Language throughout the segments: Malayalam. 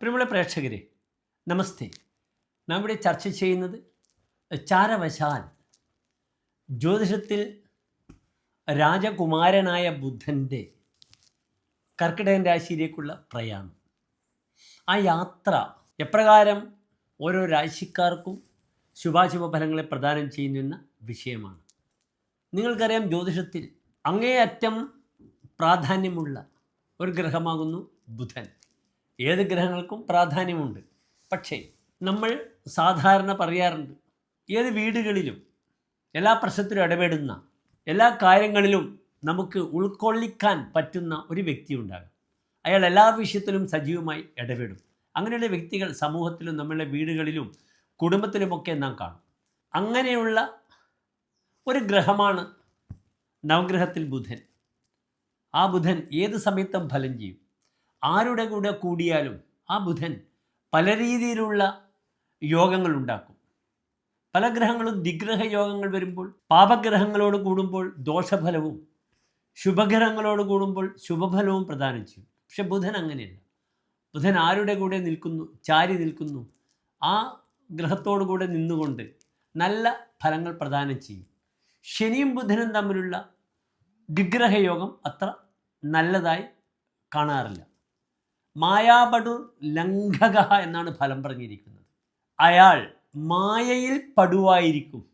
പ്രിയമുള്ള പ്രേക്ഷകരെ നമസ്തേ. നാം ഇവിടെ ചർച്ച ചെയ്യുന്നത് ചാരവശാൽ. ജ്യോതിഷത്തിൽ രാജകുമാരനായ ബുദ്ധന്റെ കർക്കിടകൻ രാശിയിലേക്കുള്ള പ്രയാണം. ആ യാത്ര എപ്രകാരം ഓരോ രാശിക്കാർക്കും ശുഭാശുഭ ഫലങ്ങളെ പ്രദാനം ചെയ്യുന്ന വിഷയമാണ്. നിങ്ങൾക്കറിയാം ജ്യോതിഷത്തിൽ അങ്ങേയറ്റം പ്രാധാന്യമുള്ള ഒരു ഗ്രഹമാകുന്നു ബുധൻ. ഏത് ഗ്രഹങ്ങൾക്കും പ്രാധാന്യമുണ്ട്. പക്ഷേ നമ്മൾ സാധാരണ പറയാറുണ്ട് ഏത് വീടുകളിലും എല്ലാ പ്രശ്നത്തിലും ഇടപെടുന്ന എല്ലാ കാര്യങ്ങളിലും നമുക്ക് ഉൾക്കൊള്ളിക്കാൻ പറ്റുന്ന ഒരു വ്യക്തി ഉണ്ടാകും അയാൾ എല്ലാ വിഷയത്തിലും സജീവമായി ഇടപെടും. അങ്ങനെയുള്ള വ്യക്തികൾ സമൂഹത്തിലും നമ്മളുടെ വീടുകളിലും കുടുംബത്തിലുമൊക്കെ നാം കാണും. അങ്ങനെയുള്ള ഒരു ഗ്രഹമാണ് നവഗ്രഹത്തിൽ ബുധൻ. ആ ബുധൻ ഏത് സമയത്തും ഫലം ചെയ്യും. ആരുടെ കൂടെ കൂടിയാലും ആ ബുധൻ പല രീതിയിലുള്ള യോഗങ്ങൾ ഉണ്ടാക്കും. പല ഗ്രഹങ്ങളും ദിഗ്രഹ യോഗങ്ങൾ വരുമ്പോൾ പാപഗ്രഹങ്ങളോട് കൂടുമ്പോൾ ദോഷഫലവും ശുഭഗ്രഹങ്ങളോട് കൂടുമ്പോൾ ശുഭഫലവും പ്രദാനം ചെയ്യും. പക്ഷെ ബുധൻ അങ്ങനെയല്ല. ബുധൻ ആരുടെ കൂടെ നിൽക്കുന്നു ചാരി നിൽക്കുന്നു ആ ഗ്രഹത്തോടു കൂടെ നിന്നുകൊണ്ട് നല്ല ഫലങ്ങൾ പ്രദാനം ചെയ്യും. ശനിയും ബുധനും തമ്മിലുള്ള ദിഗ്രഹയോഗം അത്ര നല്ലതായി കാണാറില്ല. മായാപടു ലംഘക എന്നാണ് ഫലം പറഞ്ഞിരിക്കുന്നത്. അയാൾ മായയിൽ പടുവായിരിക്കും.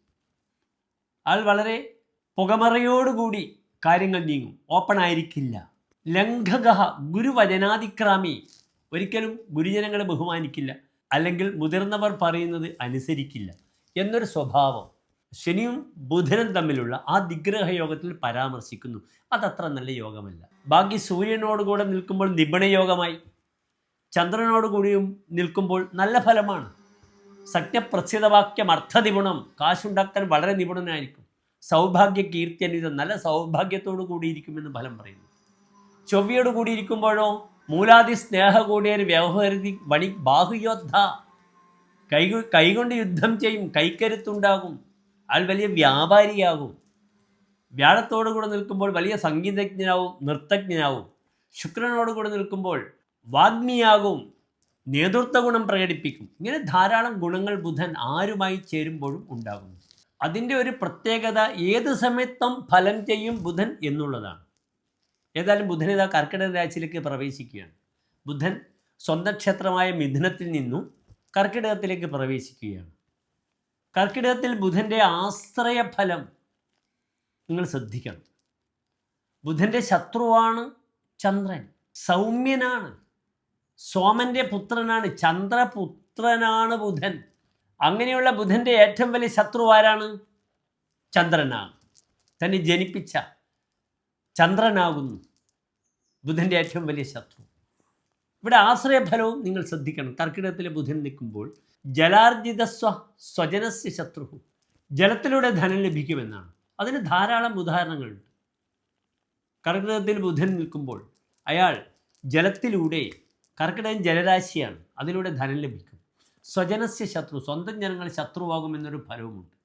അയാൾ വളരെ പുകമറയോടുകൂടി കാര്യങ്ങൾ നീങ്ങും. ഓപ്പൺ ആയിരിക്കില്ല. ലംഘക ഗുരുവചനാതിക്രാമി ഒരിക്കലും ഗുരുജനങ്ങളെ ബഹുമാനിക്കില്ല. അല്ലെങ്കിൽ മുതിർന്നവർ പറയുന്നത് അനുസരിക്കില്ല. എന്നൊരു സ്വഭാവം. ശനിയും ബുധനും തമ്മിലുള്ള ആ ദിഗ്രഹ യോഗത്തിൽ പരാമർശിക്കുന്നു. അതത്ര നല്ല യോഗമല്ല. ബാക്കി സൂര്യനോടുകൂടെ നിൽക്കുമ്പോൾ നിപുണയോഗമായി യോഗമായി ചന്ദ്രനോടുകൂടിയും നിൽക്കുമ്പോൾ നല്ല ഫലമാണ്. സത്യപ്രസിദ്ധവാക്യം അർത്ഥനിപുണം കാശുണ്ടാക്കാൻ വളരെ നിപുണനായിരിക്കും. സൗഭാഗ്യ കീർത്തി അനിത നല്ല സൗഭാഗ്യത്തോടു കൂടിയിരിക്കുമെന്ന് ഫലം പറയുന്നു. ചൊവ്വയോട് കൂടിയിരിക്കുമ്പോഴോ മൂലാദി സ്നേഹ കൂടിയൊരു വ്യവഹരി വണി ബാഹുയോദ്ധ. കൈ കൈകൊണ്ട് യുദ്ധം ചെയ്യും. കൈക്കരുത്തുണ്ടാകും. അയാൾ വലിയ വ്യാപാരിയാകും. വ്യാഴത്തോടു കൂടെ നിൽക്കുമ്പോൾ വലിയ സംഗീതജ്ഞനാവും നൃത്തജ്ഞനാവും. ശുക്രനോട് കൂടെ നിൽക്കുമ്പോൾ വാഗ്മിയാകും. നേതൃത്വ ഗുണം പ്രകടിപ്പിക്കും. ഇങ്ങനെ ധാരാളം ഗുണങ്ങൾ ബുധൻ ആരുമായി ചേരുമ്പോഴും ഉണ്ടാകും അതിന്റെ ഒരു പ്രത്യേകത ഏത് സമയത്തും ഫലം ചെയ്യും ബുധൻ എന്നുള്ളതാണ്. ഏതായാലും ബുധൻ ഇതാ കർക്കിടക രാശിയിലേക്ക് പ്രവേശിക്കുകയാണ്. ബുധൻ സ്വന്തം ക്ഷേത്രമായ മിഥുനത്തിൽ നിന്നും കർക്കിടകത്തിലേക്ക് പ്രവേശിക്കുകയാണ്. കർക്കിടകത്തിൽ ബുധന്റെ ആശ്രയഫലം നിങ്ങൾ ശ്രദ്ധിക്കണം. ബുധന്റെ ശത്രുവാണ് ചന്ദ്രൻ സൗമ്യനാണ്. സോമന്റെ പുത്രനാണ് ചന്ദ്രപുത്രനാണ് ബുധൻ. അങ്ങനെയുള്ള ബുധന്റെ ഏറ്റവും വലിയ ശത്രു ആരാണ്? ചന്ദ്രനാണ്. തന്നെ ജനിപ്പിച്ച ചന്ദ്രനാകുന്നു ബുധന്റെ ഏറ്റവും വലിയ ശത്രു. ഇവിടെ ആശ്രയഫലവും നിങ്ങൾ ശ്രദ്ധിക്കണം. കർക്കിടകത്തിലെ ബുധൻ നിൽക്കുമ്പോൾ ജലാർജിത സ്വ സ്വജനസ്യ ശത്രുഹു. ജലത്തിലൂടെ ധനം ലഭിക്കുമെന്നാണ്. അതിന് ധാരാളം ഉദാഹരണങ്ങളുണ്ട്. കർക്കിടകത്തിൽ ബുധൻ നിൽക്കുമ്പോൾ അയാൾ ജലത്തിലൂടെ കർക്കിടകൻ ജലരാശിയാണ് അതിലൂടെ ധനം ലഭിക്കും. സ്വജനസ്യ ശത്രു സ്വന്തം ജനങ്ങൾ ശത്രുവാകുമെന്നൊരു ഫലവുമുണ്ട്.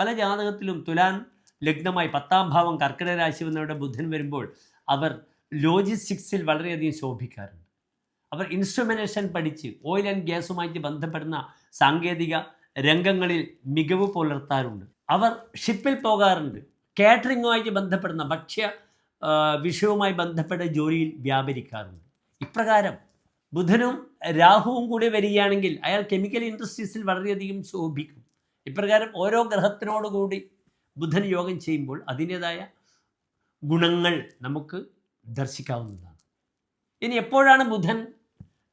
പല ജാതകത്തിലും തുലാൻ ലഗ്നമായി പത്താം ഭാവം കർക്കിടക രാശി വന്നവരുടെ ബുധൻ വരുമ്പോൾ അവർ ലോജിസ്റ്റിക്സിൽ വളരെയധികം ശോഭിക്കാറുണ്ട്. അവർ ഇൻസ്ട്രുമെന്റേഷൻ പഠിച്ച് ഓയിൽ ആൻഡ് ഗ്യാസുമായിട്ട് ബന്ധപ്പെടുന്ന സാങ്കേതിക രംഗങ്ങളിൽ മികവ് പുലർത്താറുണ്ട്. അവർ ഷിപ്പിൽ പോകാറുണ്ട്. കാറ്ററിങ്ങുമായിട്ട് ബന്ധപ്പെടുന്ന ഭക്ഷ്യ വിഷയവുമായി ബന്ധപ്പെട്ട ജോലിയിൽ വ്യാപരിക്കാറുണ്ട്. ഇപ്രകാരം ബുധനും രാഹുവും കൂടി വരികയാണെങ്കിൽ അയാൾ കെമിക്കൽ ഇൻഡസ്ട്രീസിൽ വളരെയധികം ശോഭിക്കും. ഇപ്രകാരം ഓരോ ഗ്രഹത്തിനോടുകൂടി ബുധൻ യോഗം ചെയ്യുമ്പോൾ അതിന്റേതായ ഗുണങ്ങൾ നമുക്ക് ദർശിക്കാവുന്നതാണ്. ഇനി എപ്പോഴാണ് ബുധൻ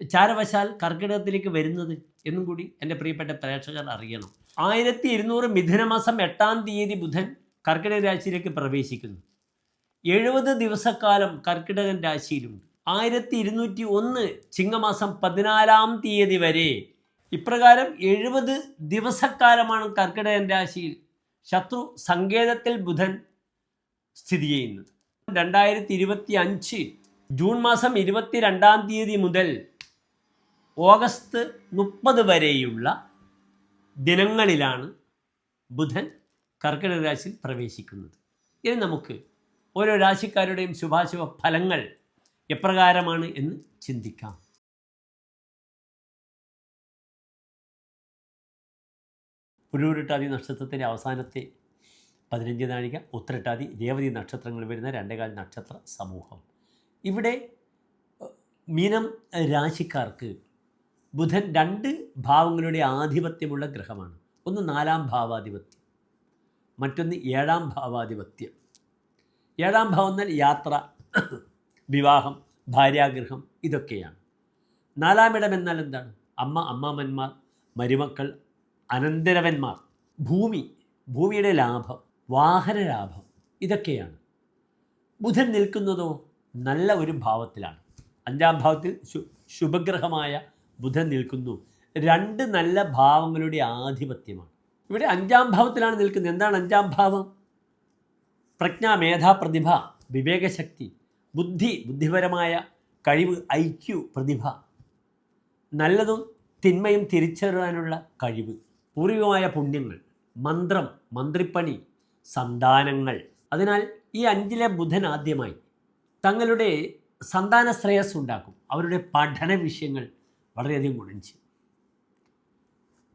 ചാരവശാൽ കർക്കിടകത്തിലേക്ക് വരുന്നത് എന്നും കൂടി എന്റെ പ്രിയപ്പെട്ട പ്രേക്ഷകർ അറിയണം. ആയിരത്തി ഇരുന്നൂറ് മിഥുനമാസം എട്ടാം തീയതി ബുധൻ കർക്കിടക രാശിയിലേക്ക് പ്രവേശിക്കുന്നു. എഴുപത് ദിവസക്കാലം കർക്കിടകൻ രാശിയിലുണ്ട്. ആയിരത്തി ഇരുന്നൂറ്റി ഒന്ന് ചിങ്ങമാസം പതിനാലാം തീയതി വരെ ഇപ്രകാരം എഴുപത് ദിവസക്കാലമാണ് കർക്കിടകൻ രാശിയിൽ ശത്രു സങ്കേതത്തിൽ ബുധൻ സ്ഥിതി ചെയ്യുന്നത്. രണ്ടായിരത്തി ഇരുപത്തി അഞ്ച് ജൂൺ മാസം ഇരുപത്തി രണ്ടാം തീയതി മുതൽ ഓഗസ്റ്റ് മുപ്പത് വരെയുള്ള ദിനങ്ങളിലാണ് ബുധൻ കർക്കിടക രാശിയിൽ പ്രവേശിക്കുന്നത്. ഇനി നമുക്ക് ഓരോ രാശിക്കാരുടെയും ശുഭാശുഭ ഫലങ്ങൾ എപ്രകാരമാണ് എന്ന് ചിന്തിക്കാം. പുഴൂരിട്ടാതി നക്ഷത്രത്തിന്റെ അവസാനത്തെ പതിനഞ്ച് നാഴിക ഉത്തരട്ടാതി രേവതി നക്ഷത്രങ്ങൾ വരുന്ന രണ്ടേകാൽ നക്ഷത്ര സമൂഹം. ഇവിടെ മീനം രാശിക്കാർക്ക് ബുധൻ രണ്ട് ഭാവങ്ങളുടെ ആധിപത്യമുള്ള ഗ്രഹമാണ്. ഒന്ന് നാലാം ഭാവാധിപത്യം മറ്റൊന്ന് ഏഴാം ഭാവാധിപത്യം. ഏഴാം ഭാവം എന്നാൽ യാത്ര വിവാഹം ഭാര്യാഗ്രഹം ഇതൊക്കെയാണ്. നാലാമിടം എന്നാൽ എന്താണ്? അമ്മ അമ്മാമന്മാർ മരുമക്കൾ അനന്തരവന്മാർ. ഭൂമി ഭൂമിയുടെ ലാഭം വാഹന ലാഭം ഇതൊക്കെയാണ്. ബുധൻ നിൽക്കുന്നതോ നല്ല ഒരു ഭാവത്തിലാണ്. അഞ്ചാം ഭാവത്തിൽ ശുഭഗ്രഹമായ ബുധൻ നിൽക്കുന്നു. രണ്ട് നല്ല ഭാവങ്ങളുടെ ആധിപത്യമാണ്. ഇവിടെ അഞ്ചാം ഭാവത്തിലാണ് നിൽക്കുന്നത്. എന്താണ് അഞ്ചാം ഭാവം? പ്രജ്ഞ മേധാപ്രതിഭ വിവേകശക്തി ബുദ്ധി ബുദ്ധിപരമായ കഴിവ് ഐക്യു പ്രതിഭ. നല്ലതും തിന്മയും തിരിച്ചറിയാനുള്ള കഴിവ് പൂർവികമായ പുണ്യങ്ങൾ മന്ത്രം മന്ത്രിപ്പണി സന്താനങ്ങൾ. അതിനാൽ ഈ അഞ്ചിലെ ബുധൻ ആദ്യമായി തങ്ങളുടെ സന്താന ശ്രേയസ് ഉണ്ടാക്കും അവരുടെ പഠന വിഷയങ്ങൾ വളരെയധികം ഗുണം ചെയ്യും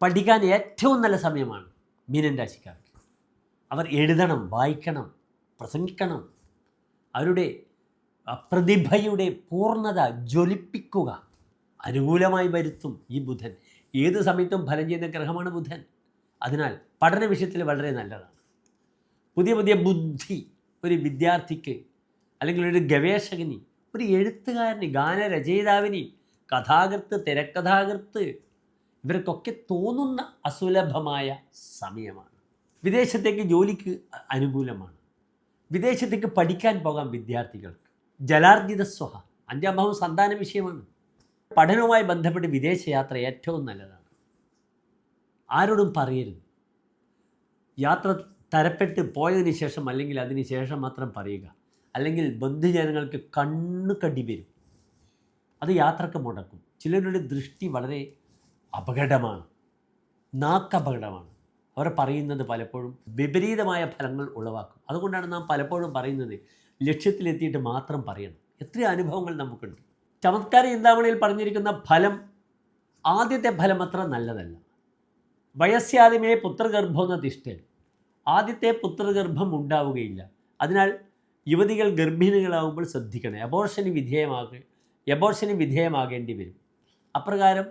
പഠിക്കാൻ ഏറ്റവും നല്ല സമയമാണ് മീനൻ രാശിക്കാർക്ക്. അവർ എഴുതണം വായിക്കണം പ്രസംഗിക്കണം. അവരുടെ പ്രതിഭയുടെ പൂർണത ജ്വലിപ്പിക്കുക അനുകൂലമായി വരുത്തും ഈ ബുധൻ. ഏത് സമയത്തും ഫലം ചെയ്യുന്ന ഗ്രഹമാണ് ബുധൻ. അതിനാൽ പഠന വിഷയത്തിൽ വളരെ നല്ലതാണ്. പുതിയ പുതിയ ബുദ്ധി ഒരു വിദ്യാർത്ഥിക്ക് അല്ലെങ്കിൽ ഒരു ഗവേഷകന് ഒരു എഴുത്തുകാരന് ഗാനരചയിതാവിന് കഥാകൃത്ത് തിരക്കഥാകൃത്ത് ഇവർക്കൊക്കെ തോന്നുന്ന അസുലഭമായ സമയമാണ്. വിദേശത്തേക്ക് ജോലിക്ക് അനുകൂലമാണ്. വിദേശത്തേക്ക് പഠിക്കാൻ പോകാം വിദ്യാർത്ഥികൾക്ക്. ജലാർജിത സ്വഹ അഞ്ചാം ഭാവം സന്താന വിഷയമാണ്. പഠനവുമായി ബന്ധപ്പെട്ട് വിദേശയാത്ര ഏറ്റവും നല്ലതാണ്. ആരോടും പറയരുത്. യാത്ര തരപ്പെട്ട് പോയതിന് ശേഷം അല്ലെങ്കിൽ അതിന് ശേഷം മാത്രം പറയുക. അല്ലെങ്കിൽ ബന്ധുജനങ്ങൾക്ക് കണ്ണു കടി വരും. അത് യാത്രയ്ക്ക് മുടക്കും. ചിലരുടെ ദൃഷ്ടി വളരെ അപകടമാണ്. നാക്കപകടമാണ്. അവർ പറയുന്നത് പലപ്പോഴും വിപരീതമായ ഫലങ്ങൾ ഉളവാക്കും. അതുകൊണ്ടാണ് നാം പലപ്പോഴും പറയുന്നത് ലക്ഷ്യത്തിലെത്തിയിട്ട് മാത്രം പറയണം. എത്ര അനുഭവങ്ങൾ നമുക്കുണ്ട്. ചമത്കാര ചിന്താമണിയിൽ പറഞ്ഞിരിക്കുന്ന ഫലം ആദ്യത്തെ ഫലം അത്ര നല്ലതല്ല. വയസ്സാദ്യമേ പുത്രഗർഭം എന്ന തിഷ്ടൻ. ആദ്യത്തെ പുത്രഗർഭം ഉണ്ടാവുകയില്ല. അതിനാൽ യുവതികൾ ഗർഭിണികളാവുമ്പോൾ ശ്രദ്ധിക്കണേ. അബോർഷന് വിധേയമാക എബോർഷന് വിധേയമാകേണ്ടി വരും. അപ്രകാരം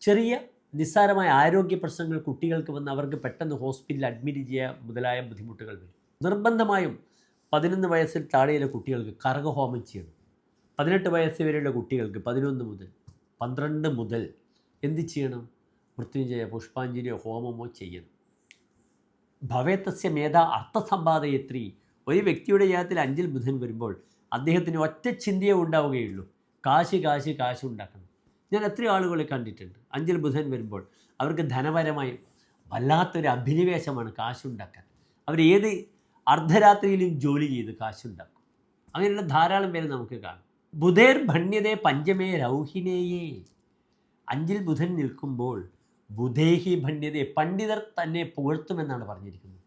ചെറിയ നിസ്സാരമായ ആരോഗ്യ പ്രശ്നങ്ങൾ കുട്ടികൾക്ക് വന്ന് അവർക്ക് പെട്ടെന്ന് ഹോസ്പിറ്റലിൽ അഡ്മിറ്റ് ചെയ്യുക മുതലായ ബുദ്ധിമുട്ടുകൾ വരും. നിർബന്ധമായും പതിനൊന്ന് വയസ്സിൽ താഴെയുള്ള കുട്ടികൾക്ക് കറകഹോമം ചെയ്യണം. പതിനെട്ട് വയസ്സ് വരെയുള്ള കുട്ടികൾക്ക് പതിനൊന്ന് മുതൽ പന്ത്രണ്ട് മുതൽ എന്ത് ചെയ്യണം? മൃത്യുഞ്ജയ പുഷ്പാഞ്ജലിയോ ഹോമമോ ചെയ്യണം. ഭവേത്തസ്യ മേധ അർത്ഥസമ്പാദയത്രി. ഒരു വ്യക്തിയുടെ ജാതത്തിൽ അഞ്ചിൽ ബുധൻ വരുമ്പോൾ അദ്ദേഹത്തിന് ഒറ്റ ചിന്തയേ ഉണ്ടാവുകയുള്ളൂ. കാശ് കാശ് കാശ് ഉണ്ടാക്കണം. ഞാൻ എത്രയോ ആളുകളെ കണ്ടിട്ടുണ്ട്. അഞ്ചിൽ ബുധൻ വരുമ്പോൾ അവർക്ക് ധനപരമായി വല്ലാത്തൊരു അഭിനിവേശമാണ് കാശുണ്ടാക്കാൻ അവർ ഏത് അർദ്ധരാത്രിയിലും ജോലി ചെയ്ത് കാശുണ്ടാക്കും അങ്ങനെയുള്ള ധാരാളം പേര് നമുക്ക് കാണാം. ബുധേർ ഭണ്യതേ പഞ്ചമേ രൗഹിനേയേ അഞ്ചിൽ ബുധൻ നിൽക്കുമ്പോൾ ബുധേഹി ഭണ്യതയെ പണ്ഡിതർ തന്നെ പുകഴ്ത്തുമെന്നാണ് പറഞ്ഞിരിക്കുന്നത്.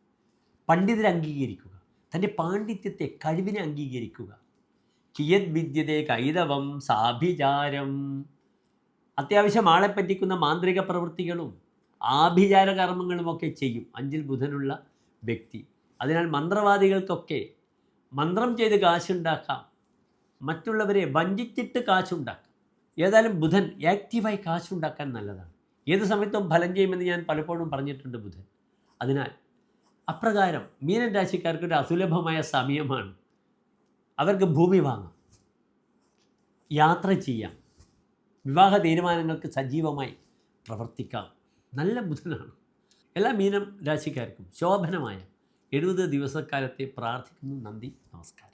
പണ്ഡിതരെ അംഗീകരിക്കുക. തന്റെ പാണ്ഡിത്യത്തെ കഴിവിനെ അംഗീകരിക്കുക. കിയത് വിദ്യതേ കൈതവം സാഭിചാരം. അത്യാവശ്യം ആളെ പറ്റിക്കുന്ന മാന്ത്രിക പ്രവൃത്തികളും ആഭിചാര കർമ്മങ്ങളുമൊക്കെ ചെയ്യും അഞ്ചിൽ ബുധനുള്ള വ്യക്തി. അതിനാൽ മന്ത്രവാദികൾക്കൊക്കെ മന്ത്രം ചെയ്ത് കാശുണ്ടാക്കാം. മറ്റുള്ളവരെ വഞ്ചിച്ചിട്ട് കാശുണ്ടാക്കാം. ഏതായാലും ബുധൻ ആക്റ്റീവായി കാശുണ്ടാക്കാൻ നല്ലതാണ്. ഏത് സമയത്തും ഫലം ചെയ്യുമെന്ന് ഞാൻ പലപ്പോഴും പറഞ്ഞിട്ടുണ്ട് ബുധൻ. അതിനാൽ അപ്രകാരം മീനൻ രാശിക്കാർക്ക് ഒരു അസുലഭമായ സമയമാണ്. അവർക്ക് ഭൂമി വാങ്ങാം. യാത്ര ചെയ്യാം. വിവാഹ തീരുമാനങ്ങൾക്ക് സജീവമായി പ്രവർത്തിക്കാം. നല്ല ബുധനാണ്. എല്ലാ മീനം രാശിക്കാർക്കും ശോഭനമായ എഴുപത് ദിവസക്കാലത്തെ പ്രാർത്ഥിക്കുന്നു നന്ദി നമസ്കാരം.